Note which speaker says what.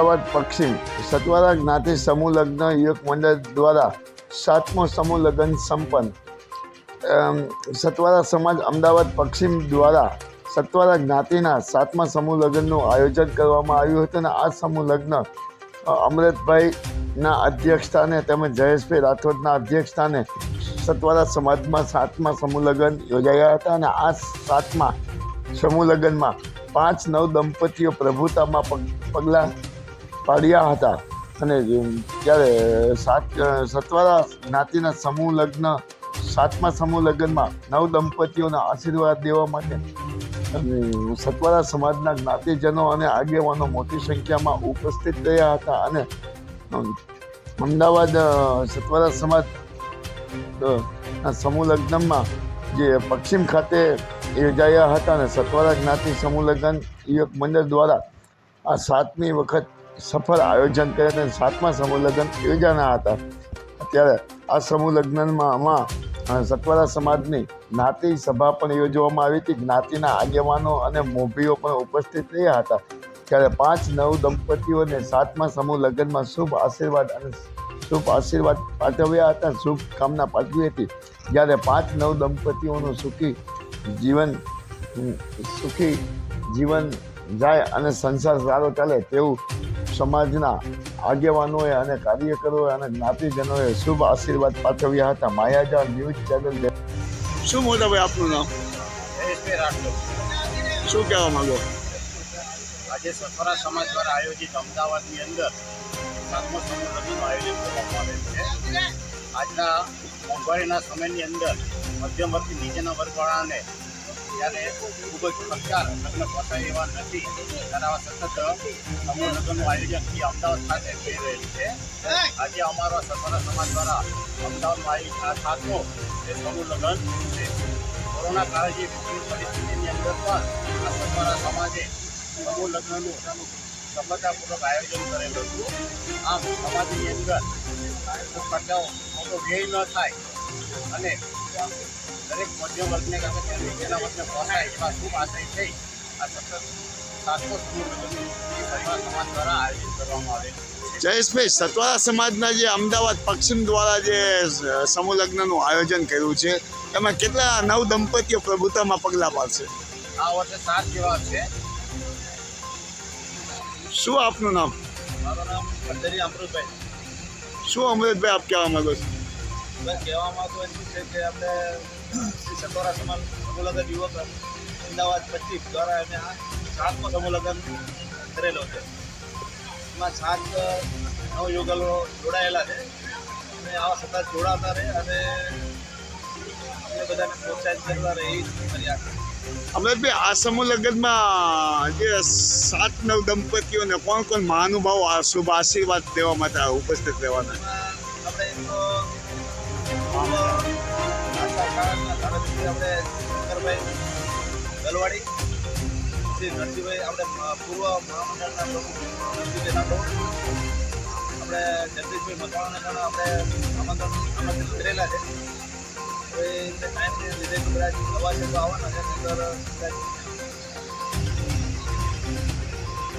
Speaker 1: અમદાવાદ પશ્ચિમ. સતવારા જ્ઞાતિ સમૂહ લગ્ન યુવક મંડળ દ્વારા સાતમો સમૂહ લગ્ન સંપન્ન. સતવારા સમાજ અમદાવાદ પશ્ચિમ દ્વારા સતવારા જ્ઞાતિના સાતમા સમૂહ લગ્નનું આયોજન કરવામાં આવ્યું હતું અને આ સમૂહ લગ્ન અમૃતભાઈના અધ્યક્ષસ્થાને તેમજ જયેશભાઈ રાઠોડના અધ્યક્ષસ્થાને સતવારા સમાજમાં સાતમા સમૂહ લગ્ન યોજાયા હતા અને આ સાતમા સમૂહ લગ્નમાં પાંચ નવ દંપતીઓ પ્રભુતામાં પગ, પગલાં પાડ્યા હતા. અને ત્યારે સાત સત્વારા જ્ઞાતિના સમૂહ લગ્ન, સાતમા સમૂહ લગ્નમાં નવ દંપતીઓના આશીર્વાદ દેવા માટે સતવારા સમાજના જ્ઞાતિજનો અને આગેવાનો મોટી સંખ્યામાં ઉપસ્થિત રહ્યા હતા અને અમદાવાદ સતવારા સમાજ સમૂહ લગ્નમાં જે પશ્ચિમ ખાતે યોજાયા હતા અને સતવારા જ્ઞાતિ સમૂહ લગ્ન યુવક મંડળ દ્વારા આ સાતમી વખત સફળ આયોજન કર્યા અને સાતમા સમૂહ લગ્ન યોજાના હતા. અત્યારે આ સમૂહ લગ્નમાં આમાં, સતવારા સમાજની જ્ઞાતિ સભા પણ યોજવામાં આવી હતી. જ્ઞાતિના આગેવાનો અને મોભીઓ પણ ઉપસ્થિત રહ્યા હતા. ત્યારે પાંચ નવ દંપતીઓને સાતમા સમૂહ લગ્નમાં શુભ આશીર્વાદ અને શુભ આશીર્વાદ પાઠવ્યા હતા. શુભ કામના પાઠવી હતી. જ્યારે પાંચ નવ દંપતીઓનું સુખી જીવન સુખી જીવન જાય અને સંસાર સારો ચાલે તેવું સમાજના આગેવાનોએ અને કાર્યકરોએ અને જ્ઞાતિજનોએ શુભ આશીર્વાદ પાઠવ્યા હતા. માયાજાળ ન્યૂઝ ચેનલ શું મોદાભાઈ આપનું નામ? શું કહેવા માંગો?
Speaker 2: આજે સફરા સમાજ દ્વારા આયોજિત અમદાવાદની અંદર સાતમો સંમેલનનું આયોજન કરવામાં આવેલ છે. આજના મોંઘવારીના સમયની અંદર મધ્યમ વર્ગથી નીચેના વર્ગવાળાને જ્યારે ખૂબ જ ખર્ચાળ લગ્ન પોસાય એવા નથી. ત્યારે આવા સતત સમૂહ લગ્નનું આયોજન એ અમદાવાદ ખાતે થઈ રહેલું છે. આજે અમારા સત્વરા સમાજ દ્વારા અમદાવાદમાં સાતમો એ સમૂહ લગ્ન છે. કોરોના કાળે જે પરિસ્થિતિની અંદર પણ આ સત્વરા સમાજે સમૂહ લગ્નનું સફળતાપૂર્વક આયોજન કરેલું હતું. આમ સમાજની અંદર ખર્ચાઓ મોટો વ્યય ન થાય અને દરેક મધ્યમ વર્ગને કે નીચેના વર્ગને પહોંચાય એવા શુભ આશય થઈ આ સતત સાતમો સમાજ દ્વારા આયોજન કરવામાં આવેલું
Speaker 1: જયેશભાઈ સતવારા સમાજના જે અમદાવાદ પશ્ચિમ દ્વારા જે સમૂહ લગ્નનું આયોજન કર્યું છે એમાં કેટલા નવ દંપતીઓ પ્રભુતામાં પગલાં પાડશે?
Speaker 2: આ વર્ષે સાત જેવા છે.
Speaker 1: શું આપનું નામ?
Speaker 2: મારું નામ ભંડેરી અમૃતભાઈ.
Speaker 1: શું અમૃતભાઈ આપ કહેવા માંગો છો?
Speaker 2: બસ કહેવામાં તો એટલું છે કે આપણે શ્રી સતોરા સમાન સમૂહ યુવક અમદાવાદ પચીસ દ્વારા અમે આ સાતમો સમુલગન કરેલો છે. એમાં સાત નવ યુગલો જોડાયેલા છે. અને આવા સતત જોડાતા રહે અને અમને બધાને પ્રોત્સાહિત કરતા રહે એ આશા
Speaker 1: અમૃતભાઈ આ સમૂહ જે સાત નવ દંપતીઓને કોણ કોણ મહાનુભાવો શુભ આશીર્વાદ દેવા માટે ઉપસ્થિત રહેવાના
Speaker 2: શાળાના આપણે શંકરભાઈ ગલવાડી, શ્રી નરસિંહભાઈ, આપણે પૂર્વ મહામંડળના પ્રમુખ નરસિંહભાઈ રાઠોડ, આપણે જગદીશભાઈ મકવાણાને પણ આપણે આમંત્રણ આમંત્રિત કરેલા છે. હવે એમને ટાઈમ લીધે કદાચ નવા છે તો આવવાના છે કદાચ